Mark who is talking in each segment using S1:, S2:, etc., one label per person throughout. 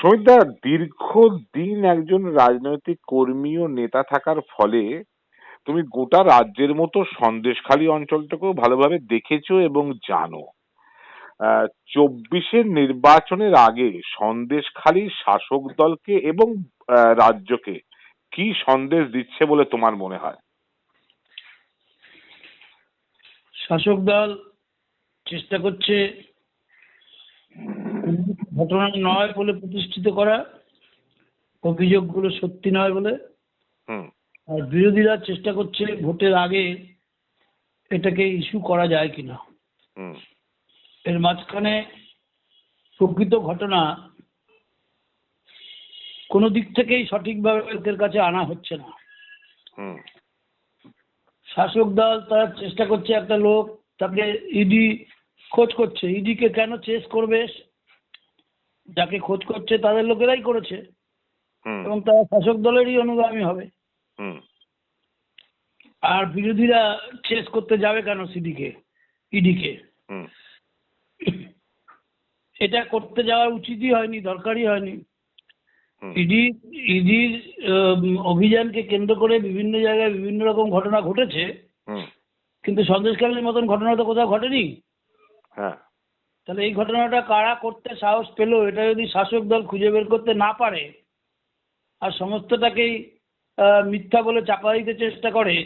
S1: সমিতদা, দীর্ঘদিন একজন রাজনৈতিক কর্মী ও নেতা থাকার ফলে তুমি গোটা রাজ্যের মতো সন্দেশখালী অঞ্চলটাকেও ভালোভাবে দেখেছ এবং জানো। চব্বিশের নির্বাচনের আগে সন্দেশখালী শাসক দলকে এবং রাজ্যকে কি সন্দেশ দিচ্ছে বলে তোমার মনে হয়?
S2: শাসক দল চেষ্টা করছে ঘটনা নয় বলে প্রতিষ্ঠিত করা অভিযোগগুলো সত্যি নয় বলে। আর বিরোধীরা চেষ্টা করছে ভোটের আগে এটাকে ইস্যু করা যায় কিনা। এর মাঝখানে প্রকৃত ঘটনা কোনো দিক থেকেই সঠিকভাবে লোকের কাছে আনা হচ্ছে না।
S1: হুম।
S2: শাসক দল তারা চেষ্টা করছে একটা লোক তাকে ইডি খোঁজ করছে ইডিকে কেন চেস করবে? যাকে খোঁজ করছে তাদের লোকেরাই করেছে। এবং তারা শাসক দলেরই অনুগামী হবে।
S1: হুম।
S2: আর বিরোধীরা চেস করতে যাবে কেন সিডিকে ইডিকে
S1: হুম।
S2: এটা করতে যাওয়া উচিতই হয়নি দরকারই হয়নি। ইডি ইডির অভিযানকে কেন্দ্র করে বিভিন্ন জায়গায় বিভিন্ন রকম ঘটনা ঘটেছে।
S1: হুম।
S2: কিন্তু সন্দেশকালীর মতন ঘটনা তো কোথাও ঘটেনি।
S1: হ্যাঁ।
S2: তাহলে এই ঘটনাটা কারা করতে সাহস পেল? এটা যদি শাসক দল খুঁজে বের করতে না পারে আর সমস্তটাকেই মিথ্যা বলে চাপা দিতে চেষ্টা করে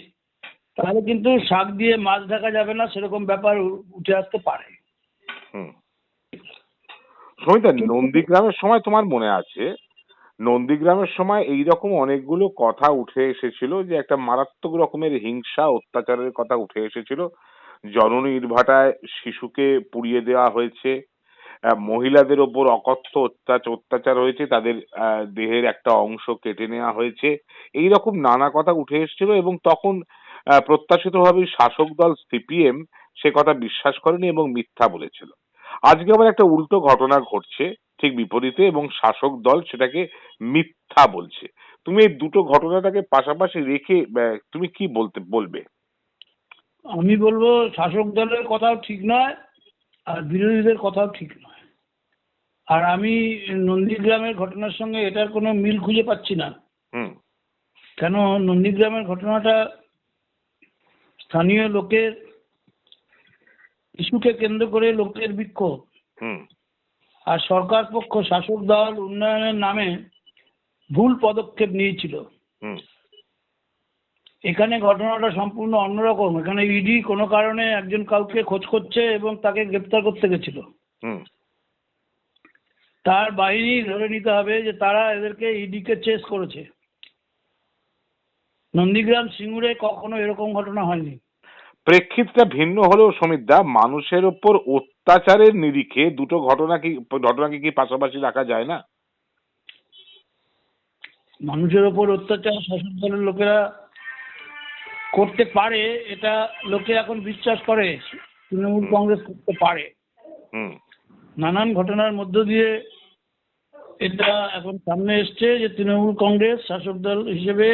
S2: তাহলে কিন্তু শাক দিয়ে মাছ ঢাকা যাবে না সেরকম ব্যাপার উঠে আসতে পারে।
S1: হুম। সমিতা নন্দীগ্রামের সময় তোমার মনে আছে? নন্দীগ্রামের সময় এই রকম অনেকগুলো কথা উঠে এসেছিল যে একটা মারাত্মক রকমের হিংসা অত্যাচারের কথা উঠে এসেছিল। জননী ইটভাটায় শিশুকে পুড়িয়ে দেওয়া হয়েছে। মহিলাদের ওপর অকথ্য অত্যাচার হয়েছে। তাদের দেহের একটা অংশ কেটে নেওয়া হয়েছে। এই রকম নানা কথা উঠে এসেছিল এবং তখন আহ, প্রত্যাশিতভাবেই শাসক দল সিপিএম সে কথা বিশ্বাস করেনি এবং মিথ্যা বলেছিল। আজকে আবার একটা উল্টো ঘটনা ঘটছে ঠিক বিপরীতে এবং শাসক দল সেটাকে মিথ্যা বলছে। তুমি এই দুটো ঘটনাটাকে পাশাপাশি রেখে তুমি কি বলতে বলবে?
S2: আমি বলব শাসক দলের কথাও ঠিক নয় আর বিরোধীদের কথাও ঠিক নয়। আর আমি নন্দীগ্রামের ঘটনার সঙ্গে এটার কোনো মিল খুঁজে পাচ্ছি না। কেন? নন্দীগ্রামের ঘটনাটা স্থানীয় লোকের ইস্যুকে কেন্দ্র করে লোকের বিক্ষোভ। আর সরকার পক্ষ শাসক দল উন্নয়নের নামে ভুল পদক্ষেপ নিয়েছিল।
S1: হুম।
S2: এখানে ঘটনাটা সম্পূর্ণ অন্যরকম। এখানে ইডি কোনো কারণে একজন কাউকে খোঁজ করছে এবং তাকে গ্রেপ্তার করতে গেছিল। তার বাহিনী ধরে নিতে হবে যে তারা এদেরকে ইডিকে চেস করেছে। নন্দীগ্রাম সিঙ্গুরে কখনো এরকম ঘটনা হয়নি।
S1: প্রেক্ষিতটা ভিন্ন হলেও সমিতদা মানুষের ওপর অত্যাচারের নিরিখে দুটো ঘটনা কি ঘটনাকে কি পাশাপাশি রাখা যায় না?
S2: মানুষের ওপর অত্যাচার শাসক দলের লোকেরা করতে পারে এটা লোকে এখন বিশ্বাস করে তৃণমূল কংগ্রেস করতে পারে। নানান ঘটনার মধ্য দিয়ে এটা এখন সামনে এসছে যে তৃণমূল কংগ্রেস শাসক দল হিসেবে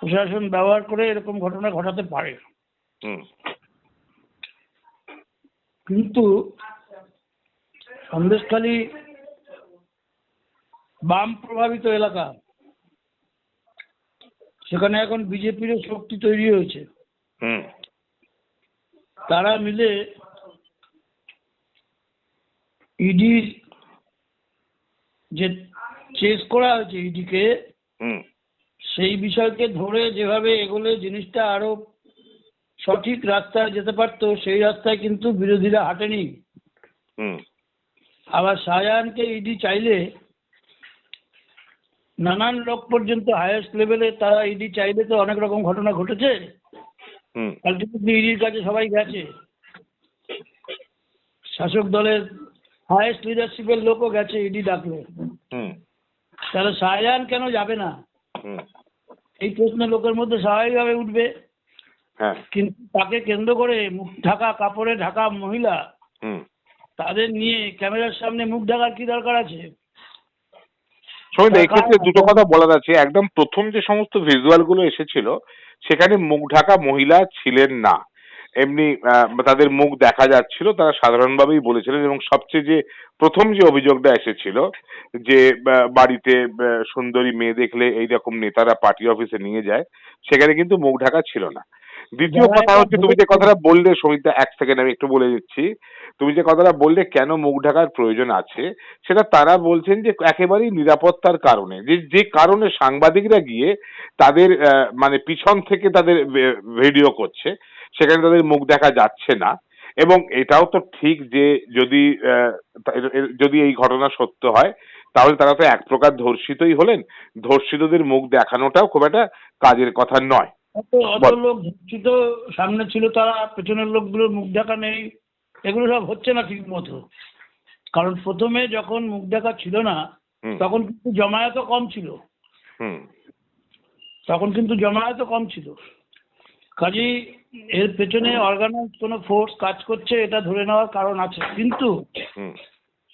S2: প্রশাসন ব্যবহার করে এরকম ঘটনা ঘটাতে পারে।
S1: হুম।
S2: কিন্তু সন্দেশখালী বাম প্রভাবিত এলাকা সেখানে এখন বিজেপিরও শক্তি তৈরি হয়েছে।
S1: হুম।
S2: তারা মিলে ইডির যে চেস করা হয়েছে ইডিকে
S1: হুম।
S2: সেই বিষয়কে ধরে যেভাবে এগোলে জিনিসটা আরও সঠিক রাস্তায় যেতে পারতো সেই রাস্তায় কিন্তু বিরোধীরা হাঁটেনি।
S1: হুম।
S2: আবার শাহজাহানকে ইডি চাইলে নানান লোক পর্যন্ত হায়েস্ট লেভেলে তারা ইডি চাইলে তো অনেক রকম ঘটনা ঘটেছে। আলটিমেটলি ইডির কাছে সবাই গেছে। শাসক দলের হায়েস্ট লিডারশিপের লোকও গেছে ইডি ডাকলে।
S1: হুম।
S2: তাহলে শাহজাহান কেন যাবে না?
S1: হুম।
S2: এই প্রশ্ন লোকের মধ্যে স্বাভাবিকভাবে উঠবে।
S1: হ্যাঁ।
S2: কিন্তু তাকে কেন্দ্র করে মুখ ঢাকা কাপড়ে ঢাকা মহিলা
S1: হুম।
S2: তাদের নিয়ে ক্যামেরার সামনে মুখ ঢাকার কি দরকার আছে?
S1: সমিত এক্ষেত্রে দুটো কথা বলার আছে। একদম প্রথম যে সমস্ত ভিজুয়ালগুলো এসেছিল সেখানে মুখ ঢাকা মহিলা ছিলেন না। এমনি তাদের মুখ দেখা যাচ্ছিল তারা সাধারণভাবেই বলেছিলেন এবং সবচেয়ে যে প্রথম যে অভিযোগটা এসেছিল যে বাড়িতে সুন্দরী মেয়ে দেখলে এইরকম নেতারা পার্টি অফিসে নিয়ে যায় সেখানে কিন্তু মুখ ঢাকা ছিল না। দ্বিতীয় কথা হচ্ছে তুমি যে কথাটা বললে সমিতা এক সেকেন্ড আমি একটু বলে দিচ্ছি। তুমি যে কথাটা বললে কেন মুখ ঢাকার প্রয়োজন আছে সেটা তারা বলছেন যে একেবারেই নিরাপত্তার কারণে। যে যে কারণে সাংবাদিকরা গিয়ে তাদের মানে পিছন থেকে তাদের ভিডিও করছে সেখানে তাদের মুখ দেখা যাচ্ছে না। এবং এটাও তো ঠিক যে যদি যদি এই ঘটনা সত্য হয় তাহলে তারা তো এক প্রকার ধর্ষিতই হলেন। ধর্ষিতদের মুখ দেখানোটাও খুব একটা কাজের কথা নয়।
S2: অত। লোক ছিল সামনে ছিল তারা পেছনের লোকগুলোর মুখ দেখা নেই। এগুলো সব হচ্ছে না ঠিক মতো। কারণ প্রথমে যখন মুখ দেখা ছিল না তখন কিন্তু জমায়েত কম ছিল। তখন কিন্তু জমায়েত কম ছিল। কাজেই এর পেছনে অর্গানাইজ কোনো ফোর্স কাজ করছে এটা ধরে নেওয়ার কারণ আছে। কিন্তু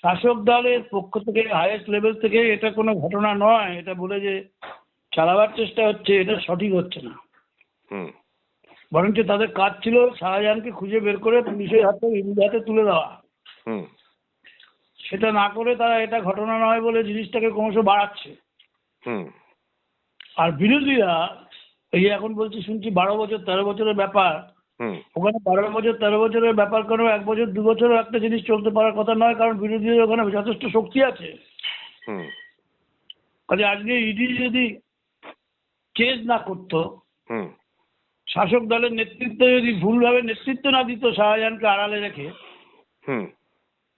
S2: শাসক দলের পক্ষ থেকে হাইয়েস্ট লেভেল থেকে এটা কোনো ঘটনা নয়। এটা বলে যে চালাবার চেষ্টা হচ্ছে এটা সঠিক হচ্ছে না। বরঞ্চ তাদের কাজ ছিল শাহজাহানকে খুঁজে বের করে পুলিশের হাতে ইন্ডির হাতে তুলে দেওয়া।
S1: হুম।
S2: সেটা না করে তারা এটা ঘটনা নয় বলে জিনিসটাকে ক্রমশ বাড়াচ্ছে।
S1: হুম।
S2: আর বিরোধীরা এই এখন বলছি শুনছি বারো বছর তেরো বছরের ব্যাপার।
S1: হুম।
S2: ওখানে বারো বছর তেরো বছরের ব্যাপার কোনো? এক বছর দু বছরও একটা জিনিস চলতে পারার কথা নয় কারণ বিরোধীদের ওখানে যথেষ্ট শক্তি আছে।
S1: হুম।
S2: কাজে আজকে ইডি যদি কেস না করতো
S1: হুম।
S2: শাসক দলের নেতৃত্ব যদি ভুলভাবে নেতৃত্ব না দিত শাহজাহানকে আড়ালে রেখে
S1: হুম।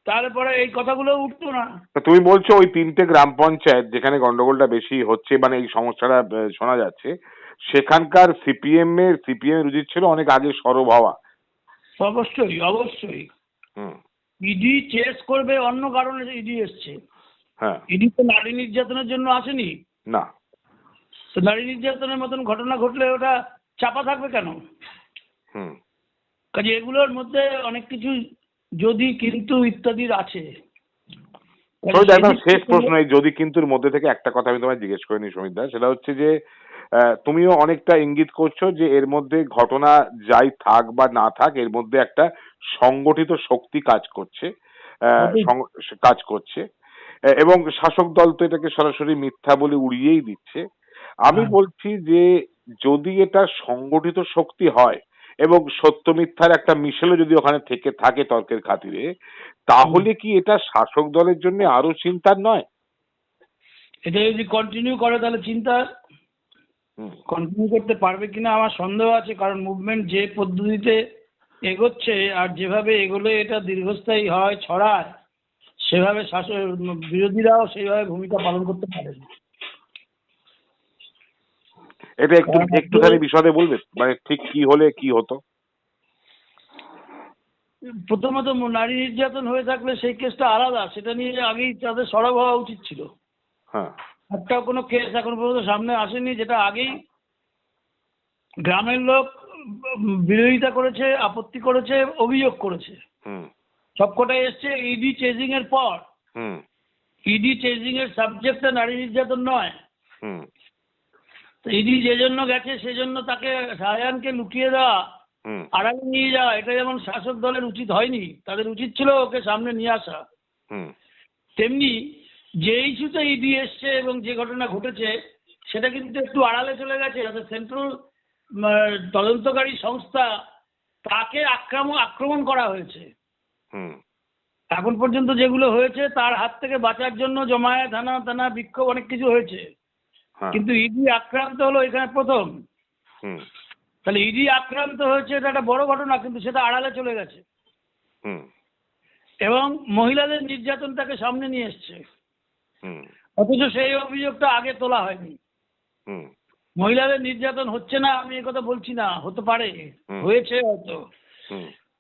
S2: তাহলে পরে এই কথাগুলো উঠতো না।
S1: তুমি বলছো ওই তিনটে গ্রাম পঞ্চায়েত যেখানে গন্ডগোলটা বেশি হচ্ছে মানে এই সমস্যাটা শোনা যাচ্ছে সেখানকার সিপিএম এর সিপিএম উচিত ছিল অনেক আগে সরব হওয়া।
S2: অবশ্যই অবশ্যই।
S1: হুম।
S2: ইডি চেস করবে অন্য কারণে ইডি এসছে।
S1: হ্যাঁ।
S2: ইডি তো নারী নির্যাতনের জন্য আসেনি?
S1: না।
S2: নারী নির্যাতনের মতন ঘটনা ঘটলে ওটা চাপা থাকবে কেন? কাজে এগুলোর মধ্যে অনেক কিছু যদি কিন্তু ইত্যাদির আছে।
S1: একদম শেষ প্রশ্ন এই যদি কিন্তুর মধ্যে থেকে একটা কথা আমি তোমায় জিজ্ঞেস করিনি সমিতা সেটা হচ্ছে যে তুমিও অনেকটা ইঙ্গিত করছ যে এর মধ্যে ঘটনা যাই থাক বা না থাক এর মধ্যে একটা সংগঠিত শক্তি কাজ করছে কাজ করছে। এবং শাসক দল তো এটাকে সরাসরি মিথ্যা বলে উড়িয়েই দিচ্ছে। আমি
S2: হ্যাঁ।
S1: বলছি যে যদি এটা সংগঠিত শক্তি হয় এবং সত্য মিথ্যার একটা মিশেলও যদি ওখানে থেকে থাকে তর্কের খাতিরে তাহলে কি এটা শাসক দলের জন্য আরও চিন্তার নয়
S2: এটা যদি কন্টিনিউ করে তাহলে চিন্তা কন্টিনিউ করতে পারবে কিনা আমার সন্দেহ আছে কারণ মুভমেন্ট যে পদ্ধতিতে এগোচ্ছে আর যেভাবে এগোলে এটা দীর্ঘস্থায়ী হয় ছড়ায় সেভাবে শাসক বিরোধীরাও সেইভাবে ভূমিকা পালন করতে পারে না।
S1: এটা একটু একটুখানি বিশদে বলবে মানে ঠিক কি হলে কি হতো?
S2: প্রথমত নারী নির্যাতন হয়ে থাকলে সেই কেসটা আলাদা। সেটা নিয়ে আগেই তাদের সরব হওয়া উচিত ছিল।
S1: হ্যাঁ।
S2: একটাও কোনো কেস এখন পর্যন্ত সামনে আসেনি যেটা আগেই গ্রামের লোক বিরোধিতা করেছে আপত্তি করেছে অভিযোগ করেছে।
S1: হুম।
S2: সবকটাই এসছে ইডি চেজিং এর পর।
S1: হুম।
S2: ইডি চেজিং এর সাবজেক্টটা নারী নির্যাতন নয়।
S1: হুম।
S2: তো ইডি যে জন্য গেছে সেজন্য তাকে শাহজাহানকে লুকিয়ে দেওয়া আড়ালে নিয়ে যাওয়া এটা যেমন শাসক দলের উচিত হয়নি তাদের উচিত ছিল ওকে সামনে নিয়ে আসা। তেমনি যে ইস্যুতে ইডি এসছে এবং যে ঘটনা ঘটেছে সেটা কিন্তু একটু আড়ালে চলে গেছে। যাতে সেন্ট্রাল তদন্তকারী সংস্থা তাকে আক্রমণ আক্রমণ করা হয়েছে। এখন পর্যন্ত যেগুলো হয়েছে তার হাত থেকে বাঁচার জন্য জমায়েত থানা থানা বিক্ষোভ অনেক কিছু হয়েছে।
S1: হ্যাঁ
S2: কিন্তু ইডি আক্রান্ত হলো এখানে প্রথম। তাহলে ইডি আক্রান্ত হয়েছে এটা একটা বড় ঘটনা কিন্তু সেটা আড়ালে চলে গেছে। এবং মহিলাদের নির্যাতনটাকে সামনে নিয়ে এসছে। অথচ সেই অভিযোগটা আগে তোলা হয়নি। মহিলাদের নির্যাতন হচ্ছে না আমি কথা বলছি না হতে পারে। হয়েছে হয়তো।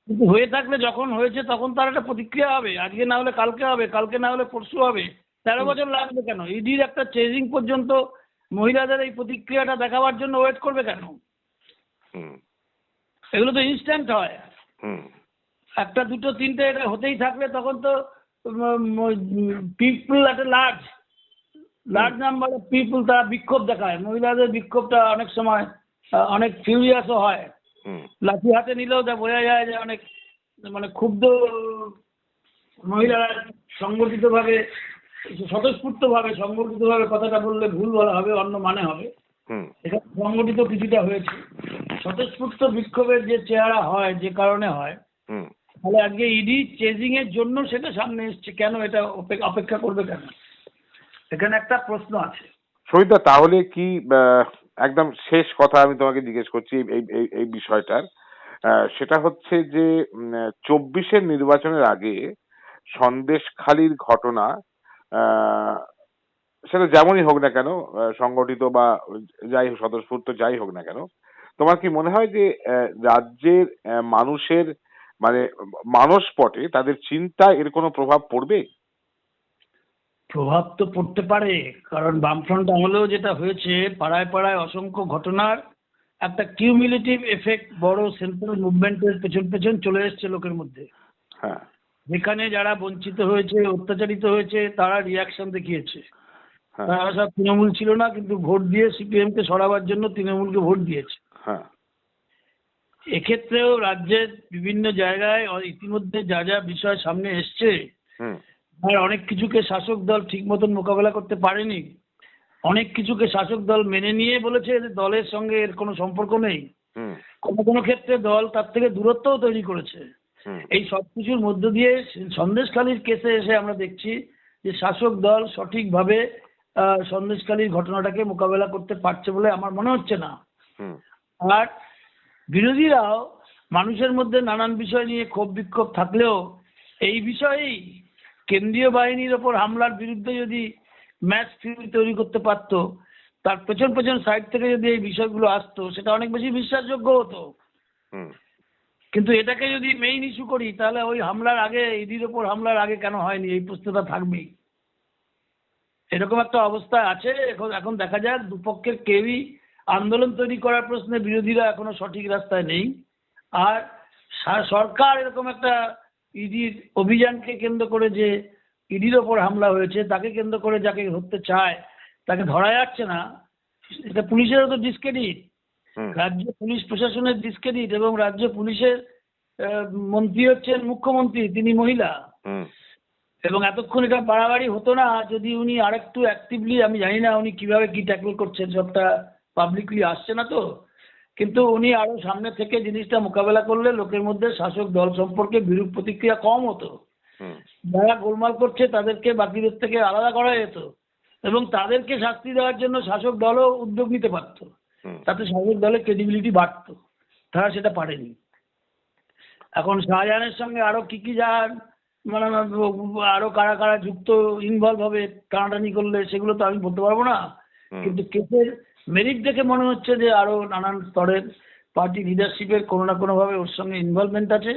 S2: কিন্তু হয়ে থাকলে যখন হয়েছে তখন তার একটা প্রতিক্রিয়া হবে। আজকে না হলে কালকে হবে কালকে না হলে পরশু হবে। তেরো বছর লাগবে কেন? ইডির একটা চেজিং পর্যন্ত মহিলাদের এই প্রতিক্রিয়াটা দেখাবার জন্য ওয়েট করবে কেন?
S1: হুম।
S2: এগুলো তো ইনস্ট্যান্ট হয়।
S1: হুম।
S2: একটা দুটো তিনটে এটা হতেই থাকলে তখন তো পিপল একটা large large number of people তারা বিক্ষোভ দেখায়। মহিলাদের বিক্ষোভটা অনেক সময় অনেক ফিউরিয়াসও হয়। লাঠি হাতে নিলেও তা বোঝা যায় যে অনেক মানে ক্ষুব্ধ মহিলারা সংগঠিতভাবে স্বতঃস্ফূর্তভাবে সংগঠিতভাবে কথাটা বললে ভুল বলা হবে অন্য মানে হবে।
S1: হুম।
S2: এখানে সংগঠিত কিছুটা হয়েছে। স্বতঃস্ফূর্ত বিক্ষোভের যে চেহারা হয় যে কারণে হয়
S1: হুম।
S2: তাহলে আজকে ইডি চেজিং এর জন্য সেটা সামনে এসছে। কেন এটা অপেক্ষা করবে কেন? এখানে একটা প্রশ্ন আছে।
S1: সবিতা তাহলে কি একদম শেষ কথা আমি তোমাকে জিজ্ঞেস করছি এই এই বিষয়টার। সেটা হচ্ছে যে চব্বিশের নির্বাচনের আগে সন্দেশখালির ঘটনা সেটা যেমনই হোক না কেন সংগঠিত বা যাই হোক স্বতঃস্ফূর্ত যাই হোক না কেন তোমার কি মনে হয় যে রাজ্যের মানুষের মানে মানস পটে তাদের চিন্তায় এর কোনো প্রভাব পড়বে?
S2: প্রভাব তো পড়তে পারে কারণ বামফ্রন্ট আমলেও যেটা হয়েছে পাড়ায় পাড়ায় অসংখ্য ঘটনার একটা কিউমিলেটিভ এফেক্ট বড় সেন্ট্রাল মুভমেন্টের পেছন পেছন চলে এসছে লোকের মধ্যে।
S1: হ্যাঁ।
S2: যেখানে যারা বঞ্চিত হয়েছে অত্যাচারিত হয়েছে তারা রিয়াকশন দেখিয়েছে।
S1: হ্যাঁ।
S2: তারা সব তৃণমূল ছিল না কিন্তু ভোট দিয়ে সিপিএম কে সরাবার জন্য তৃণমূলকে ভোট দিয়েছে।
S1: হ্যাঁ।
S2: এক্ষেত্রেও রাজ্যের বিভিন্ন জায়গায় ইতিমধ্যে যা যা বিষয় সামনে এসছে আর অনেক কিছুকে শাসক দল ঠিক মতন মোকাবেলা করতে পারেনি। অনেক কিছুকে শাসক দল মেনে নিয়ে বলেছে যে দলের সঙ্গে এর কোনো সম্পর্ক নেই। কোনো কোনো ক্ষেত্রে দল তার থেকে দূরত্বও তৈরি করেছে। এই সব কিছুর মধ্য দিয়ে সন্দেশখালীর কেসে এসে আমরা দেখছি যে শাসক দল সঠিকভাবে সন্দেশখালীর ঘটনাটাকে মোকাবেলা করতে পারছে বলে আমার মনে হচ্ছে না। আর বিরোধীরাও মানুষের মধ্যে নানান বিষয় নিয়ে ক্ষোভ বিক্ষোভ থাকলেও এই বিষয়েই কেন্দ্রীয় বাহিনীর ওপর হামলার বিরুদ্ধে যদি ম্যাচ থিওরি তৈরি করতে পারতো তার পেছন পেছন সাইড থেকে যদি এই বিষয়গুলো আসতো সেটা অনেক বেশি বিশ্বাসযোগ্য হতো।
S1: হুম।
S2: কিন্তু এটাকে যদি মেইন ইস্যু করি, তাহলে ওই হামলার আগে ইডির ওপর হামলার আগে কেন হয়নি? এই প্রশ্নটা থাকবেই। এরকম একটা অবস্থা আছে। এখন এখন দেখা যাক, দুপক্ষের কেউই আন্দোলন তৈরি করার প্রশ্নে বিরোধীরা এখনও সঠিক রাস্তায় নেই। আর সরকার এরকম একটা ইডির অভিযানকে কেন্দ্র করে যে ইডির ওপর হামলা হয়েছে, তাকে কেন্দ্র করে যাকে ধরতে চায়, তাকে ধরা যাচ্ছে না। এটা পুলিশেরও তো ডিসক্রেডিট রাজ্য পুলিশ প্রশাসনের ডিসক্রেডিট এবং রাজ্য পুলিশের মন্ত্রী হচ্ছেন মুখ্যমন্ত্রী তিনি মহিলা। এবং এতক্ষণ এটা বাড়াবাড়ি হতো না যদি উনি আরেকটু অ্যাক্টিভলি আমি জানি না উনি কীভাবে কি ট্যাকল করছেন সবটা পাবলিকলি আসছে না তো। কিন্তু উনি আরও সামনে থেকে জিনিসটা মোকাবেলা করলে লোকের মধ্যে শাসক দল সম্পর্কে বিরূপ প্রতিক্রিয়া কম হতো। যারা গোলমাল করছে তাদেরকে বাকিদের থেকে আলাদা করা যেত। এবং তাদেরকে শাস্তি দেওয়ার জন্য শাসক দলও উদ্যোগ নিতে পারতো। তাতে শাসক দলের ক্রেডিবিলিটি বাড়তো। তারা সেটা পারেনি। এখন শাহজাহানের সঙ্গে আরও কি কি যা মানে আরও কারা কারা যুক্ত ইনভলভ হবে টানাটানি করলে সেগুলো তো আমি বলতে পারব না। কিন্তু কেসের মেরিট দেখে মনে হচ্ছে যে আরও নানান স্তরের পার্টি লিডারশিপের কোনো না কোনো ভাবে ওর সঙ্গে ইনভলভমেন্ট আছে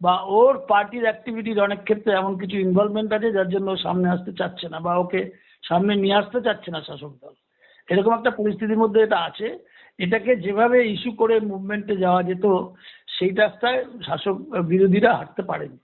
S2: বা ওর পার্টির অ্যাক্টিভিটির অনেক ক্ষেত্রে এমন কিছু ইনভলভমেন্ট আছে যার জন্য ও সামনে আসতে চাচ্ছে না বা ওকে সামনে নিয়ে আসতে চাচ্ছে না শাসক দল। এরকম একটা পরিস্থিতির মধ্যে এটা আছে। এটাকে যেভাবে ইস্যু করে মুভমেন্টে যাওয়া যেত, সেই রাস্তায় শাসক বিরোধীরা হাঁটতে পারেনি।